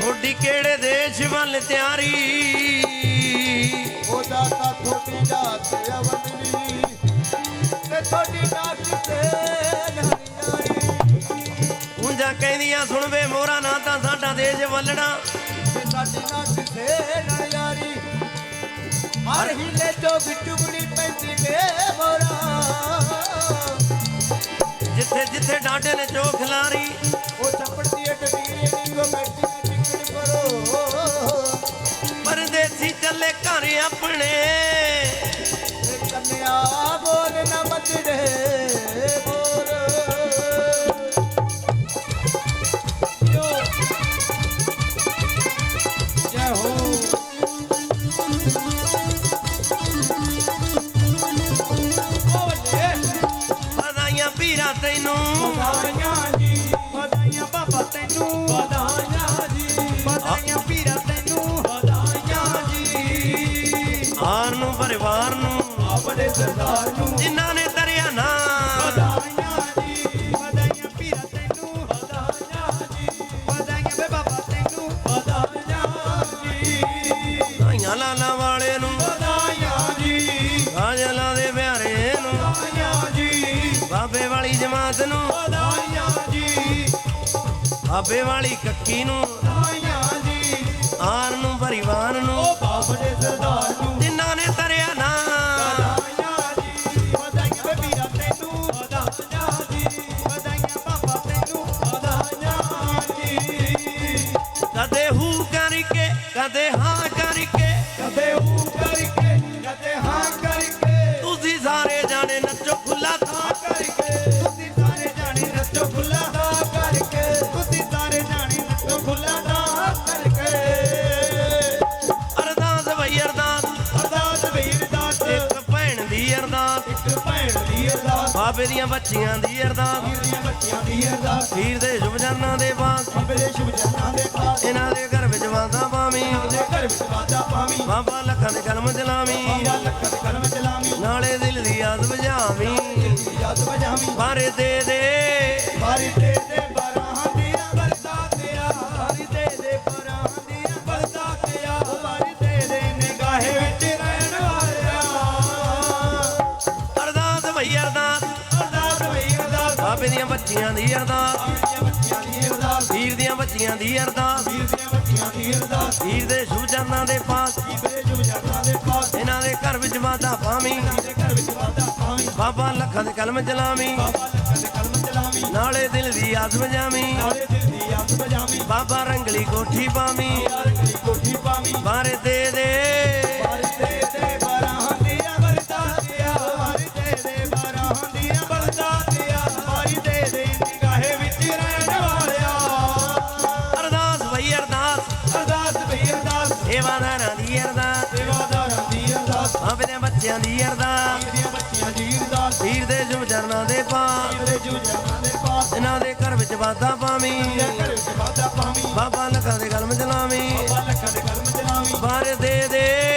ਥੋੜੀ ਕਿਹੜੇ ਦੇਸ਼ ਵੱਲ ਤਿਆਰੀ? ਉਹ ਦਾਤਾ ਥੋੜੀ ਜਾਤ ਅਵਨਰੀ ਤੇ ਥੋੜੀ ਨਾ ਕਿਸੇ ਨਹੀਂ ਉਂਝਾਂ ਕਹਿੰਦੀਆਂ ਸੁਣ ਵੇ ਮੋਰਾ ਨਾ ਤਾਂ ਸਾਡਾ ਦੇਸ਼ ਵੱਲਣਾ। ਤੇ ਸਾਡੀ ਨਾ ਕਿਸੇ ਨਾਲ ਯਾਰੀ ਹਰ ਹੀਲੇ ਚੋਗ ਚੁਗਣੀ ਪੈਂਦੀ ਵੇ ਮੋਰਾ ਜਿੱਥੇ ਜਿੱਥੇ ਡਾਂਡੇ ਨੇ ਚੋਖ ਲਾਰੀ ਉਹ ਚੱਪੜਦੀ ਏ ਟਟੀਏ ਨੀ ਕਮੇਟੀ ਚੱਲੇ ਘਰ ਆਪਣੇ। ਕੰਨਿਆ ਬੋਲ ਨਾ ਮੱਜੜੇ ਬੋਲ ਤੈਨੂੰ। ਵਧਾਈਆਂ ਜੀ ਵਧਾਈਆਂ ਬਾਬਾ ਤੈਨੂੰ। ਵਧਾਈਆਂ ਜੀ। ਵਧਾਈਆਂ ਪੀਰਾ ਬਾਬੇ ਵਾਲੀ ਕੱਕੀ ਨੂੰ ਵਧਾਈਆਂ ਜੀ। ਆਰ ਨੂੰ ਪਰਿਵਾਰ ਨੂੰ। ਉਹ ਬਾਬਾ ਦੇ ਸਰਦਾਰ ਬਈ ਅਰਦਾਸ। ਅਰਦਾਸ ਵੀਰ ਦਾਸ ਇੱਕ ਭੈਣ ਦੀ ਅਰਦਾਸ। ਇੱਕ ਭੈਣ ਦੀ ਅਰਦਾਸ। ਬਾਬੇ ਦੀਆਂ ਬੱਚੀਆਂ ਦੀ ਅਰਦਾਸ। ਵੀਰ ਦੀਆਂ ਬੱਚੀਆਂ ਦੀ ਅਰਦਾਸ। ਵੀਰ ਦੇ ਸ਼ੁਭ ਜਨਾਂ ਦੇ ਪਾਸ ਬਾਬੇ ਦੇ ਸ਼ੁਭ ਜਨਾਂ ਦੇ ਪਾਸ ਇਹਨਾਂ ਦੇ ਘਰ ਵਿੱਚ ਵਾਦਾ ਪਾਵੀਂ। ਦੇ ਘਰ ਵਿੱਚ ਵਾਦਾ ਪਾਵੀਂ। ਬਾਬਾ ਲੱਖਾਂ ਦੇ ਕਲਮ ਚਲਾਵੀਂ ਬਾਬਾ ਲੱਖਾਂ ਦੇ ਕਲਮ ਚਲਾਵੀਂ ਨਾਲੇ ਦਿਲ ਦੀ ਆਸ ਬੁਝਾਵੀਂ ਯਾਦ ਵਜਾਵੀਂ। ਪਰ ਦੇ ਦੇ। ਬਾਰੀ ਤੇ ਦੇ ਦੀਆਂ ਬੱਚੀਆਂ ਦੀ ਅਰਦਾਸ। ਵੀਰ ਦੀਆਂ ਬੱਚੀਆਂ ਦੀ ਅਰਦਾਸ। ਵੀਰ ਦੇ ਸ਼ੁਭ ਦੇ ਪਾਸ। ਇਹਨਾਂ ਦੇ ਘਰ ਵਿੱਚ ਵਾਦਾ ਪਾਵੀਂ ਬਾਬਾ ਲੱਖਾਂ ਦੇ ਕਲਮ ਚਲਾਵੀਂ ਨਾਲੇ ਦਿਲ ਦੀ ਆਜ਼ਮ ਬੁਝਾਵੀਂ ਬਾਬਾ ਰੰਗਲੀ ਕੋਠੀ ਪਾਵੀਂ। ਬਾਰੇ ਦੇ ਦੇ ਬਾਰੀ ਤੇ ਦੇ। ਬੱਚਿਆਂ ਦੀ ਅਰਦਾਸ। ਦੀਆਂ ਬੱਚੀਆਂ ਦੀ ਅਰਦਾਸ ਵੀਰ ਦੇ ਜੁਮ ਚਰਨਾਂ ਦੇ ਪਾਸ। ਵੀਰੇ ਜੋ ਜਨਾਂ ਦੇ ਪਾਸ ਇਹਨਾਂ ਦੇ ਘਰ ਵਿੱਚ ਵਾਦਾ ਪਾਵੀਂ। ਦੇ ਘਰ ਵਿੱਚ ਵਾਦਾ ਪਾਵੀਂ ਬਾਬਾ ਲੱਖਾਂ ਦੇ ਕਲਮ ਚਲਾਵੀਂ। ਬਾਬਾ ਲੱਖਾਂ ਦੇ ਕਲਮ ਚਲਾਵੀਂ। ਬਾਰੇ ਦੇ ਦੇ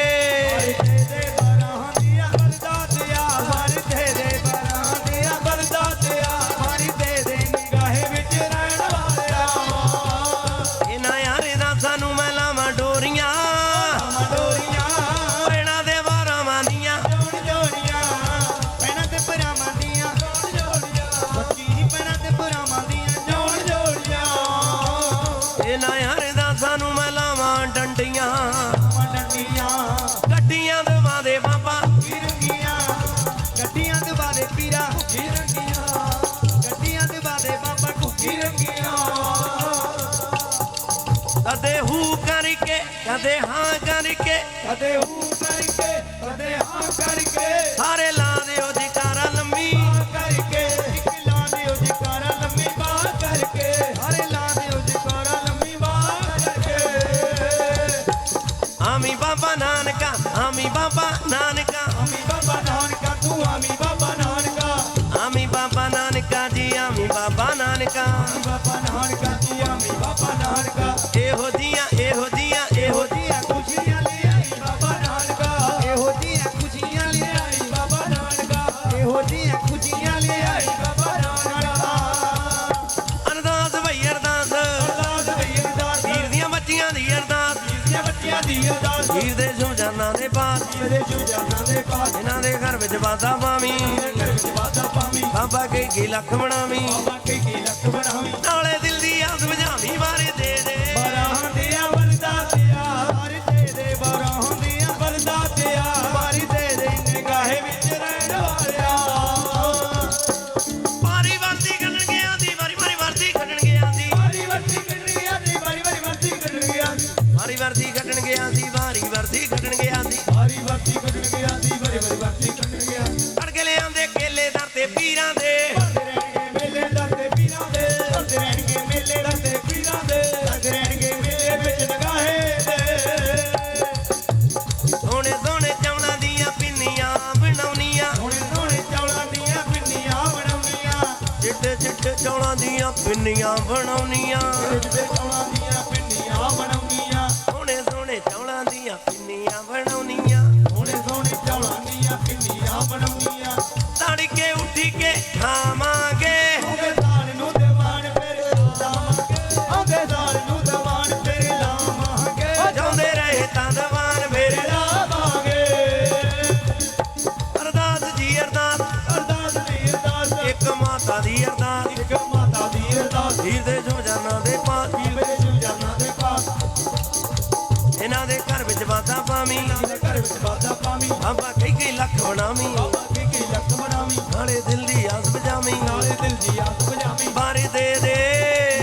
ਦੇ ਪੀਰਾ ਗਿਰੰਗੀਆਂ ਗੱਡੀਆਂ ਦੇ ਬਾਰੇ ਬਾਬਾ ਕੁੱਕੀ ਰੰਗੀਆਂ। ਕਦੇ ਹੂ ਕਰਕੇ ਕਦੇ ਹਾਂ ਕਰਕੇ। ਕਦੇ ਹੂ ਕਰਕੇ ਕਦੇ ਹਾਂ ਕਰਕੇ। ਸਾਰੇ ਲਾ ਦਿਓ ਜਕਾਰਾ ਲੰਮੀ। ਕਰਕੇ ਇੱਕ ਲਾ ਦਿਓ ਜਕਾਰਾ ਲੰਮੀ ਬਾਹ ਕਰਕੇ। ਹਰੇ ਲਾ ਦਿਓ ਜਕਾਰਾ ਲੰਮੀ ਬਾਹ ਕਰਕੇ। ਆਮੀ ਬਾਬਾ ਨਾਨਕਾ ਆਮੀ ਬਾਬਾ ਨਾਨਕਾ। ਬਾਬਾ ਨਾਨਕਾ ਜੀ ਆਵੀਂ ਬਾਬਾ ਨਾਨਕਾ। ਬਾਬਾ ਨਾਨਕਾ ਜੀ ਆਵੀਂ ਬਾਬਾ ਨਾਨਕਾ। ਇਹੋ ਜੀਆਂ ਇਹੋ ਜੀਆਂ ਇਹੋ ਜੀਆਂ ਖੁਸ਼ੀਆਂ ਲੈ ਆਈ ਬਾਬਾ ਨਾਨਕਾ। ਇਹੋ ਜੀਆਂ ਖੁਸ਼ੀਆਂ ਲੈ ਆਈ ਬਾਬਾ ਨਾਨਕਾ। ਇਹੋ ਜੀਆਂ ਖੁਸ਼ੀਆਂ ਲੈ ਆਈ ਬੱਚੀਆਂ ਦੀ ਅਰਦਾਸ। ਵੀਰ ਦੀਆਂ ਬੱਚੀਆਂ ਦੀ ਅਰਦਾਸ। ਵੀਰ ਦੇ ਸੁਜਾਨਾਂ ਦੇ ਪਾਸ। ਵੀਰ ਦੇ ਸੁਜਾਨਾਂ ਦੇ ਪਾਸ। ਇਹਨਾਂ ਦੇ ਚ ਵਾਦਾ ਪਾਵੀਂ। ਘਰ ਵਾਦਾ ਪਾਵੀਂ। ਬਾਬਾ ਕੇ ਕੀ ਲੱਖ ਬਣਾਵੀਂ। ਬਾਬਾ ਕੇ ਕੀ ਲੱਖ ਬਣਾਵੀਂ। ਨਾਲੇ ਚੌਲਾਂ ਦੀਆਂ ਪਿੰਨੀਆਂ ਬਣਾਉਣੀਆਂ ਸੋਹਣੇ ਸੋਹਣੇ ਚੌਲਾਂ ਦੀਆਂ ਪਿੰਨੀਆਂ ਬਣਾਉਣੀਆਂ ਸੋਹਣੇ ਸੋਹਣੇ ਚੌਲਾਂ ਦੀਆਂ ਪਿੰਨੀਆਂ ਬਣਾਉਣੀਆਂ ਤੜਕੇ ਉੱਠੀ ਕੇ ਖਾਵਾਂ ਇਹਨਾਂ ਦੇ ਘਰ ਵਿੱਚ ਵਾਦਾ ਪਾਵੀ। ਇਹਨਾਂ ਘਰ ਵਿੱਚ ਵਾਦਾ ਪਾਵੀਂ। ਬਾਬਾ ਕਈ ਕਈ ਲੱਖ ਬਣਾਵੀਂ। ਬਾਬਾ ਕਈ ਕਈ ਲੱਖ ਬਣਾਵੀਂ। ਨਾਲੇ ਦਿਲ ਦੀ ਆਸ ਬਜਾਵੀਂ ਨਾਲੇ ਦਿਲ ਦੀ ਆਸ ਬਜਾਵੀਂ ਬਾਰੇ ਦੇ ਦੇ।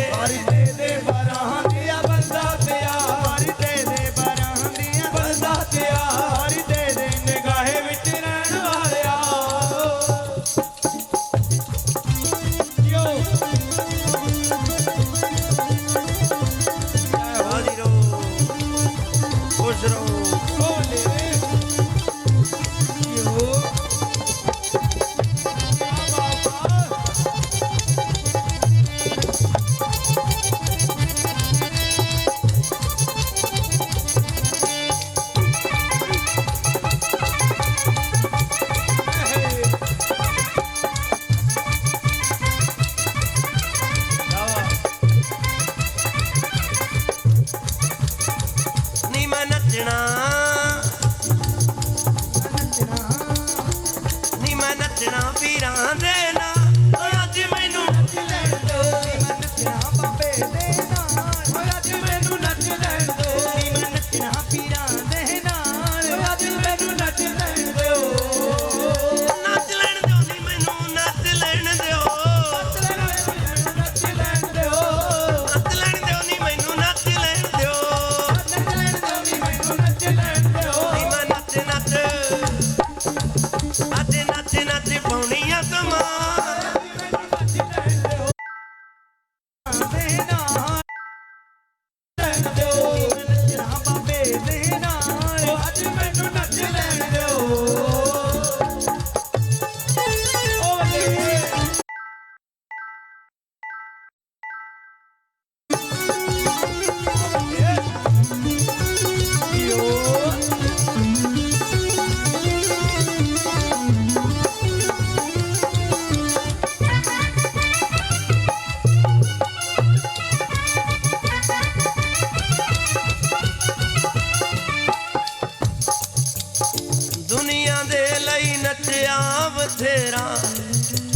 ਰਚਿਆ ਬਥੇਰਾ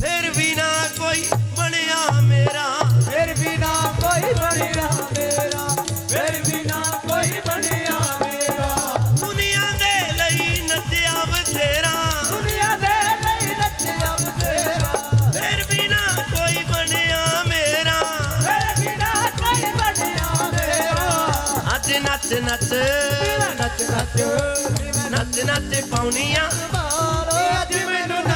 ਫਿਰ ਵੀ ਨਾ ਕੋਈ ਬਣਿਆ ਮੇਰਾ। ਫਿਰ ਵੀ ਨਾ ਕੋਈ ਬਣਿਆ ਮੇਰਾ ਫਿਰ ਵੀ ਨਾ ਕੋਈ ਬਣਿਆ ਮੇਰਾ। ਦੁਨੀਆ ਦੇ ਲਈ ਨੱਚਿਆ ਬਥੇਰਾ। ਦੁਨੀਆ ਦੇ ਲਈ ਨੱਚਿਆ ਬਥੇਰਾ। ਫਿਰ ਵੀ ਨਾ ਕੋਈ ਬਣਿਆ ਮੇਰਾ। ਫਿਰ ਵੀ ਨਾ ਕੋਈ ਬਣਿਆ ਮੇਰਾ। ਅੱਜ ਨੱਚ ਨੱਚ ਨੱਚ ਨੱਚ ਨੱਚ ਨੱਚ ਪਾਉਣੀਆਂ Fátima en una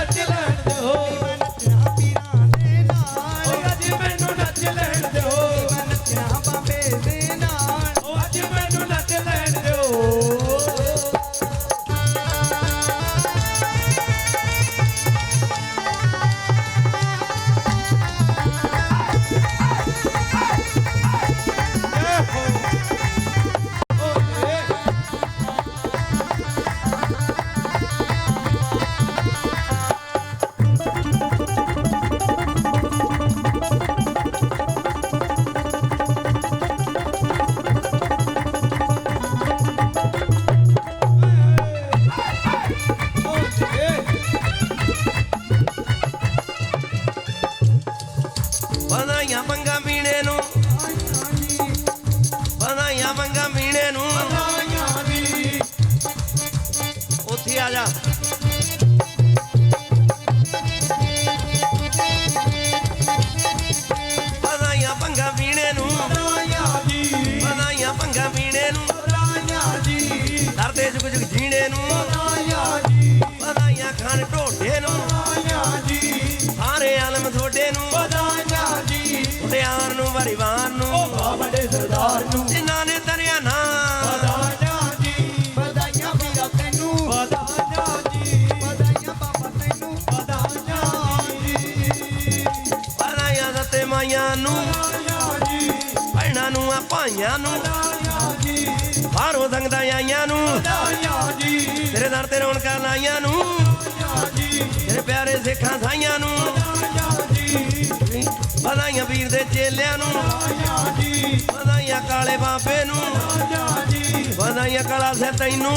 ਆ ਜਾ। ਬਧਾਈਆਂ ਭੰਗਾ ਪੀਣੇ ਨੂੰ। ਬਧਾਈਆਂ ਜੀ ਬਧਾਈਆਂ ਭੰਗਾ ਪੀਣੇ ਨੂੰ। ਬਧਾਈਆਂ ਜੀ ਦਰਦੇ ਜੁਗ ਜੁਗ ਜੀਣੇ ਨੂੰ। ਬਧਾਈਆਂ ਜੀ ਬਧਾਈਆਂ ਖਾਣ ਢੋਡੇ ਨੂੰ। ਬਧਾਈਆਂ ਜੀ ਸਾਰੇ ਆਲਮ ਥੋਡੇ ਨੂੰ। ਬਧਾਈਆਂ ਜੀ ਧਿਆਨ ਨੂੰ ਵਰਿਵਾਨ ਨੂੰ। ਬਾਬਾ ਵੱਡੇ ਸਰਦਾਰ ਨੂੰ ਜਿਨ੍ਹਾਂ ਨੇ ਦਰਿਆ ਨਾ। ਬਧਾਈਆਂ ਮਾਈਆਂ ਨੂੰ ਭੈਣਾਂ ਨੂੰ ਆ ਭਾਈਆਂ ਨੂੰ ਬਾਹਰੋਂ ਸੰਗਤਾਂ ਆਈਆਂ ਨੂੰ ਤੇਰੇ ਦਰ ਤੇ ਰੌਣਕਾਂ ਲਾਈਆਂ ਨੂੰ ਤੇਰੇ ਪਿਆਰੇ ਸਿੱਖਾਂ ਸਾਈਆਂ ਨੂੰ ਵਧਾਈਆਂ ਵੀਰ ਦੇ ਚੇਲਿਆਂ ਨੂੰ ਵਧਾਈਆਂ ਕਾਲੇ ਬਾਬੇ ਨੂੰ ਵਧਾਈਆਂ ਕਾਲਾ ਸੇ ਤੈਨੂੰ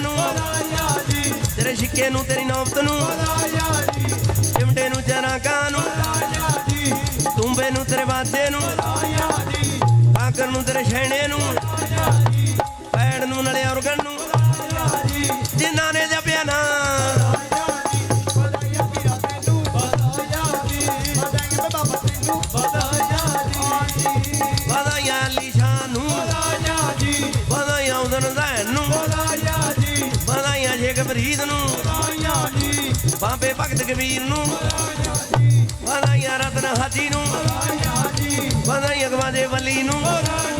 ਨੂੰ। ਤੇਰੇ ਸ਼ਿੱਕੇ ਨੂੰ, ਤੇਰੀ ਨੌਬਤ ਨੂੰ। ਚਿਮਟੇ ਨੂੰ ਜਰਾ ਕਾਂ ਨੂੰ। ਤੁੰਬੇ ਨੂੰ, ਤੇਰੇ ਵਾਦੇ ਨੂੰ। ਬਾਕਰ ਨੂੰ, ਤੇਰੇ ਛੈਣੇ ਨੂੰ। ਫਰੀਦ ਨੂੰ। ਬਧਾਈਆਂ ਜੀ ਬਾਬੇ ਭਗਤ ਕਬੀਰ ਨੂੰ। ਬਧਾਈਆਂ ਜੀ ਬਧਾਈਆਂ ਰਤਨ ਹਾਜੀ ਨੂੰ। ਬਧਾਈਆਂ ਜੀ ਬਧਾਈਆਂ ਗਵਾਦੇ ਵਲੀ ਨੂੰ। ਬਧਾਈਆਂ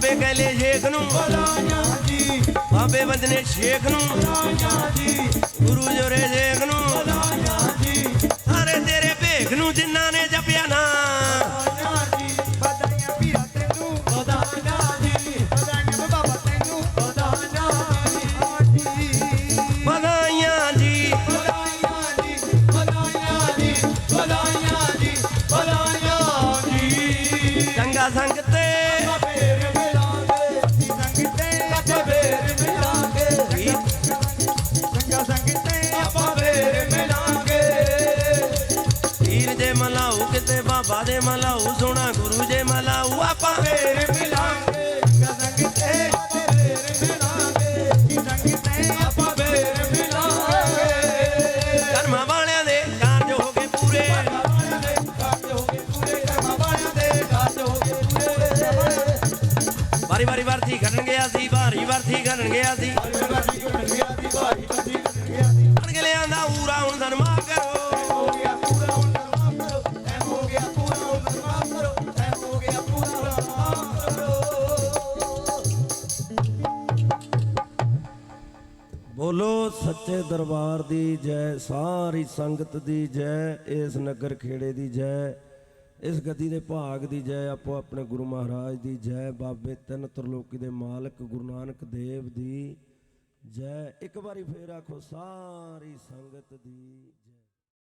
ਬਾਬੇ ਕਹਲੇ ਸ਼ੇਖ ਨੂੰ। ਬੁਲਾਇਆ ਜੀ। ਬਾਬੇ ਬੰਦਨੇ ਸ਼ੇਖ ਨੂੰ। ਬੁਲਾਇਆ ਜੀ। बाबा दे मलाऊ सोना गुरु जे मलाऊ आपा ਵਾਰੀ ਵਾਰੀ ਵਰਤੀ ਕਰਨ ਗਿਆ ਸੀ ਵਾਰੀ ਵਰਤੀ ਕਰਨ ਗਿਆ ਸੀ ਵਾਰੀ ਵਰਤੀ ਕਰਨ ਗਿਆ ਸੀ ਵਾਰੀ ਗਿਆ ਸੀ ਊਰਾ, ਹੁਣ ਧਰਮਾ ਕਰੋ। ਸੱਚੇ ਦਰਬਾਰ ਦੀ ਜੈ, ਸਾਰੀ ਸੰਗਤ ਦੀ ਜੈ, ਇਸ ਨਗਰ ਖੇੜੇ ਦੀ ਜੈ, ਇਸ ਗੱਦੀ ਦੇ ਭਾਗ ਦੀ ਜੈ, ਆਪੋ ਆਪਣੇ ਗੁਰੂ ਮਹਾਰਾਜ ਦੀ ਜੈ, ਬਾਬੇ ਤਿੰਨ ਤਰਲੋਕੀ ਦੇ ਮਾਲਕ ਗੁਰੂ ਨਾਨਕ ਦੇਵ ਦੀ ਜੈ। ਇੱਕ ਵਾਰੀ ਫੇਰ ਆਖੋ, ਸਾਰੀ ਸੰਗਤ ਦੀ